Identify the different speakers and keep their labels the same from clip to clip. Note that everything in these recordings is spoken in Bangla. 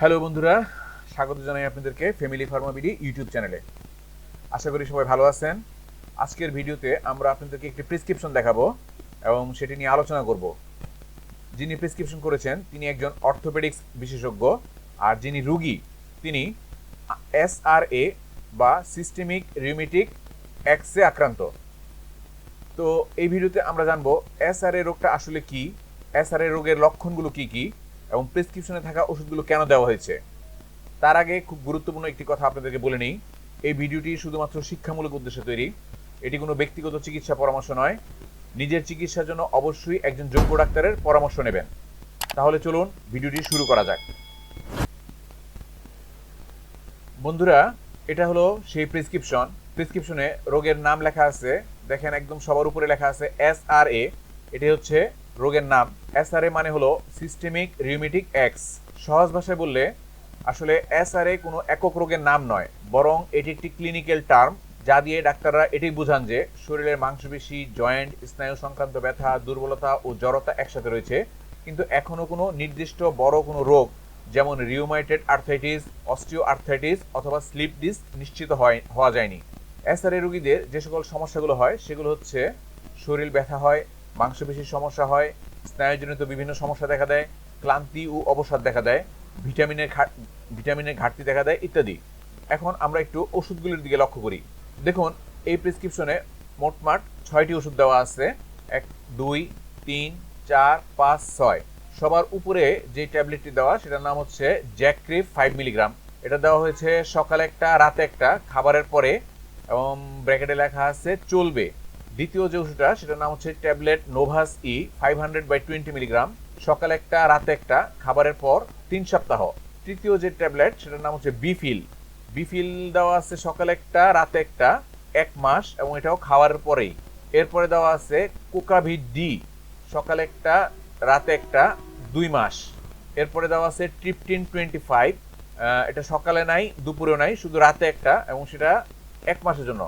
Speaker 1: হ্যালো বন্ধুরা, স্বাগত জানাই আপনাদেরকে ফ্যামিলি ফার্মাবিডি ইউটিউব চ্যানেলে আশা করি সবাই ভালো আছেন। আজকের ভিডিওতে আমরা আপনাদেরকে একটি প্রেসক্রিপশন দেখাবো এবং সেটি নিয়ে আলোচনা করব। যিনি প্রেসক্রিপশন করেছেন, তিনি একজন অর্থোপেডিক্স বিশেষজ্ঞ আর যিনি রুগী, তিনি এসআরএ বা সিস্টেমিক রিউমেটিক অ্যাক্সে আক্রান্ত। তো এই ভিডিওতে আমরা জানব এসআরএ রোগটা আসলে কি এসআরএ রোগের লক্ষণগুলো কি কি এবং প্রেসক্রিপশনে থাকা ওষুধগুলো কেন দেওয়া হয়েছে? তার আগে খুব গুরুত্বপূর্ণ একটি কথা আপনাদেরকে বলে নিই। এই ভিডিওটি শুধুমাত্র শিক্ষামূলক উদ্দেশ্যে তৈরি। এটি কোনো ব্যক্তিগত চিকিৎসা পরামর্শ নয়। নিজের চিকিৎসার জন্য অবশ্যই একজন যোগ্য ডাক্তারের পরামর্শ নেবেন। তাহলে চলুন ভিডিওটি শুরু করা যাক। বন্ধুরা, এটা হলো সেই প্রেসক্রিপশন প্রেসক্রিপশনে রোগের নাম লেখা আছে। দেখেন একদম সবার উপরে লেখা আছে এস আর এ এটি হচ্ছে রোগের নাম। এস আর এ মানে হলো সিস্টেমিক রিউমেটিক এক্স সহজ ভাষায় বললে, আসলে এস আর এ কোনো একক রোগের নাম নয়, বরং এটি একটি ক্লিনিক্যাল টার্ম যা দিয়ে ডাক্তাররা এটাই বোঝান যে শরীরের মাংসপেশি জয়েন্ট স্নায়ু সংক্রান্ত ব্যথা, দুর্বলতা ও জড়তা একসাথে রয়েছে, কিন্তু এখনও কোনো নির্দিষ্ট বড় কোনো রোগ যেমন রিউমাইটেড আর্থাইটিস অস্টিও আর্থাইটিস অথবা স্লিপ ডিস্ক নিশ্চিত হয়, হওয়া যায়নি। এসআরএ রোগীদের যে সকল সমস্যাগুলো হয়, সেগুলো হচ্ছে শরীর ব্যথা হয় মাংসপেশির সমস্যা হয়, স্নায়ুজনিত বিভিন্ন সমস্যা দেখা দেয়, ক্লান্তি ও অবসাদ দেখা দেয়, ভিটামিনের ভিটামিনের ঘাটতি দেখা দেয় ইত্যাদি। এখন আমরা একটু ওষুধগুলির দিকে লক্ষ্য করি। দেখুন, এই প্রেসক্রিপশনে মোটমাট ছয়টি ওষুধ দেওয়া আছে। এক, দুই, তিন, চার, পাঁচ, ছয়। সবার উপরে যে ট্যাবলেটটি দেওয়া, সেটার নাম হচ্ছে জ্যাক্রিফ ফাইভ মিলিগ্রাম। এটা দেওয়া হয়েছে সকালে একটা, রাতে একটা, খাবারের পরে, এবং ব্র্যাকেটে লেখা আছে চলবে। দ্বিতীয় যে ওষুধটা, সেটার নাম হচ্ছে tablet Novas E five hundred by twenty milligram সকাল একটা, রাতে একটা, খাবারের পর তিন সপ্তাহ। তৃতীয় যে ট্যাবলেট, সেটার নাম হচ্ছে বিফিল। বিফিল দেওয়া আছে সকালে একটা, রাতে একটা, এক মাস, এবং এটাও খাওয়ার পরেই। এরপরে দেওয়া আছে কোকাভি ডি সকালে একটা, রাতে একটা, দুই মাস। এরপরে দেওয়া আছে ট্রিপটিন টোয়েন্টি ফাইভ এটা সকালে নাই, দুপুরেও নাই, শুধু রাতে একটা, এবং সেটা এক মাসের জন্য।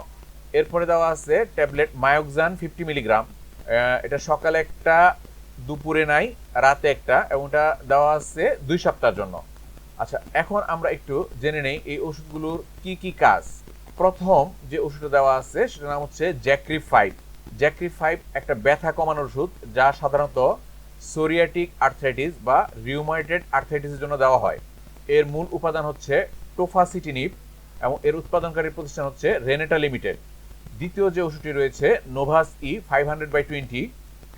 Speaker 1: এরপরে দেওয়া আছে ট্যাবলেট মায়োক্সান ফিফটি মিলিগ্রাম। এটা সকালে একটা, দুপুরে নাই, রাতে একটা, এবং এটা দেওয়া আছে দুই সপ্তাহের জন্য। আচ্ছা এখন আমরা একটু জেনে নেই এই ওষুধগুলোর কি কি কাজ। প্রথম যে ওষুধটা দেওয়া আছে, সেটার নাম হচ্ছে জ্যাক্রি ফাইভ জ্যাক্রি ফাইভ একটা ব্যথা কমানোর ওষুধ, যা সাধারণত সোরিয়াটিক আর্থ্রাইটিস বা রিউমাইটেড আর্থ্রাইটিসের জন্য দেওয়া হয়। এর মূল উপাদান হচ্ছে টোফাসিটিনিপ এবং এর উৎপাদনকারী প্রতিষ্ঠান হচ্ছে রেনেটা লিমিটেড দ্বিতীয় যে ওষুধটি রয়েছে Novas E five hundred by twenty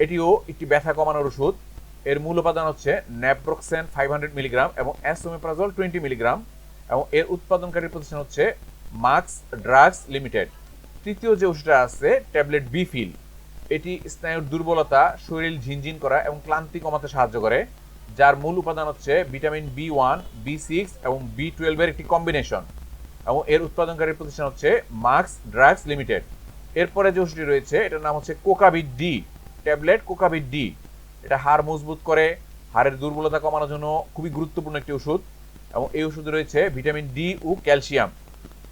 Speaker 1: এটিও একটি ব্যথা কমানোর ওষুধ। এর মূল উপাদান হচ্ছে ন্যাপ্রোক্সেন ফাইভ হান্ড্রেড মিলিগ্রাম এবং অ্যাসোমেপ্রাজল টোয়েন্টি মিলিগ্রাম এবং এর উৎপাদনকারী প্রতিষ্ঠান হচ্ছে মার্কস ড্রাগস লিমিটেড তৃতীয় যে ওষুধটা আছে ট্যাবলেট বিফিল এটি স্নায়ুর দুর্বলতা, শরীর ঝিনঝিন করা এবং ক্লান্তি কমাতে সাহায্য করে। যার মূল উপাদান হচ্ছে vitamin B one B six এবং বি টুয়েলভের একটি কম্বিনেশন এবং এর উৎপাদনকারী প্রতিষ্ঠান হচ্ছে মার্কস ড্রাগস লিমিটেড। এরপরে যে ওষুধটি রয়েছে, এটার নাম হচ্ছে কোকাভিড ডি। ট্যাবলেট কোকাভিড ডি। এটা হাড় মজবুত করে, হাড়ের দুর্বলতা কমানোর জন্য খুবই গুরুত্বপূর্ণ একটি ওষুধ এবং এই ওষুধে রয়েছে ভিটামিন ডি ও ক্যালসিয়াম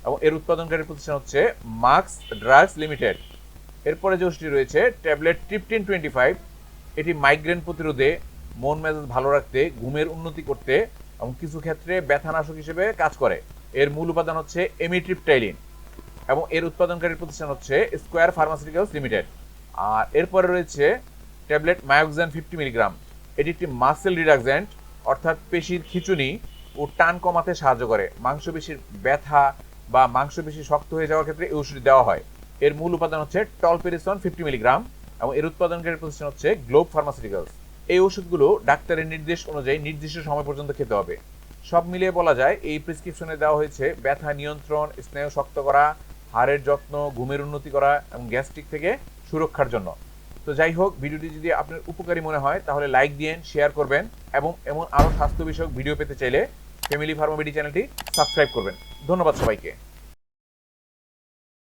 Speaker 1: এবং এর উৎপাদনকারী প্রতিষ্ঠান হচ্ছে মার্কস ড্রাগস লিমিটেড। এরপরে যে ওষুধটি রয়েছে, ট্যাবলেট ট্রিপটিন টোয়েন্টি ফাইভ। এটি মাইগ্রেন প্রতিরোধে মন মেজাজ ভালো রাখতে, ঘুমের উন্নতি করতে এবং কিছু ক্ষেত্রে ব্যথানাশক হিসেবে কাজ করে। এর মূল উপাদান হচ্ছে এমিট্রিপটাইলিন এবং এর উৎপাদনকারী প্রতিষ্ঠান হচ্ছে স্কোয়ার ফার্মাসিউটিক্যালস লিমিটেড। আর এরপরে রয়েছে ট্যাবলেট মায়োক্সান ফিফটি মিলিগ্রাম। এটি একটি মাসেল রিডাক্সেন্ট অর্থাৎ পেশির খিচুনি ও টান কমাতে সাহায্য করে। মাংসপেশির ব্যথা বা মাংসপেশি শক্ত হয়ে যাওয়ার ক্ষেত্রে এই ওষুধটি দেওয়া হয়। এর মূল উপাদান হচ্ছে টলপেরিসন ফিফটি মিলিগ্রাম এবং এর উৎপাদনকারী প্রতিষ্ঠান হচ্ছে গ্লোব ফার্মাসিউটিক্যালস। এই ওষুধগুলো ডাক্তারের নির্দেশ অনুযায়ী নির্দিষ্ট সময় পর্যন্ত খেতে হবে। সব মিলিয়ে বলা যায়, এই প্রেসক্রিপশনে দেওয়া হয়েছে ব্যথা নিয়ন্ত্রণ স্নায়ু শক্ত করা, হাড়ের যত্ন, ঘুমের উন্নতি করা এবং গ্যাস্ট্রিক থেকে সুরক্ষার জন্য। তো যাই হোক, ভিডিওটি যদি আপনার উপকারী মনে হয়, তাহলে লাইক দিয়েন শেয়ার করবেন এবং এমন আরও স্বাস্থ্য বিষয়ক ভিডিও পেতে চাইলে ফ্যামিলি ফার্মাবিডি চ্যানেলটি সাবস্ক্রাইব করবেন। ধন্যবাদ সবাইকে।